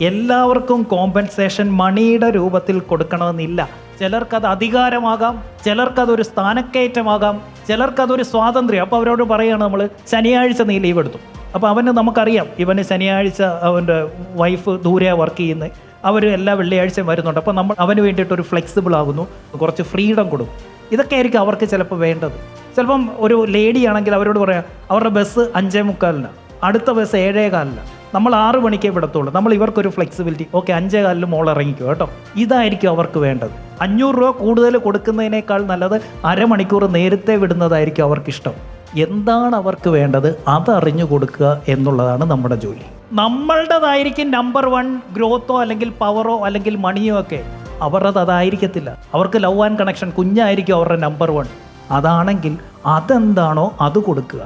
എല്ലാവർക്കും കോമ്പൻസേഷൻ മണിയുടെ രൂപത്തിൽ കൊടുക്കണമെന്നില്ല. ചിലർക്കത് അധികാരമാകാം ചിലർക്കതൊരു സ്ഥാനക്കയറ്റമാകാം ചിലർക്കതൊരു സ്വാതന്ത്ര്യം. അപ്പോൾ അവരോട് പറയുകയാണ് നമ്മൾ ശനിയാഴ്ച നീ ലീവ് എടുത്തു. അപ്പോൾ അവന് നമുക്കറിയാം ഇവന് ശനിയാഴ്ച അവന്റെ വൈഫ് ദൂരെ വർക്ക് ചെയ്യുന്നത് അവർ എല്ലാ വെള്ളിയാഴ്ചയും വരുന്നുണ്ട്. അപ്പോൾ നമ്മൾ അവന് വേണ്ടിയിട്ട് ഒരു ഫ്ലെക്സിബിൾ ആകുന്നു. കുറച്ച് ഫ്രീഡം കൊടുക്കും. ഇതൊക്കെ ആയിരിക്കും അവർക്ക് ചിലപ്പോൾ വേണ്ടത്. ചിലപ്പം ഒരു ലേഡി ആണെങ്കിൽ അവരോട് പറയാം അവരുടെ ബസ് അഞ്ചേ മുക്കാലിനാണ് അടുത്ത ബസ് ഏഴേ കാലിനാണ് നമ്മൾ ആറ് മണിക്കേ വിടത്തുള്ളൂ. നമ്മൾ ഇവർക്കൊരു ഫ്ലെക്സിബിലിറ്റി ഓക്കെ അഞ്ചേ കാലിൽ മോൾ ഇറങ്ങിക്കോ കേട്ടോ? ഇതായിരിക്കും അവർക്ക് വേണ്ടത്. അഞ്ഞൂറ് രൂപ കൂടുതൽ കൊടുക്കുന്നതിനേക്കാൾ നല്ലത് അരമണിക്കൂർ നേരത്തെ വിടുന്നതായിരിക്കും അവർക്കിഷ്ടം. എന്താണ് അവർക്ക് വേണ്ടത്? അതറിഞ്ഞു കൊടുക്കുക എന്നുള്ളതാണ് നമ്മുടെ ജോലി. നമ്മളുടേതായിരിക്കും നമ്പർ വൺ ഗ്രോത്തോ അല്ലെങ്കിൽ പവറോ അല്ലെങ്കിൽ മണിയോ ഒക്കെ. അവരുടെ അതായിരിക്കത്തില്ല. അവർക്ക് ലവ് ആൻഡ് കണക്ഷൻ കുഞ്ഞായിരിക്കും അവരുടെ നമ്പർ വൺ അതാണെങ്കിൽ അതെന്താണോ അത് കൊടുക്കുക.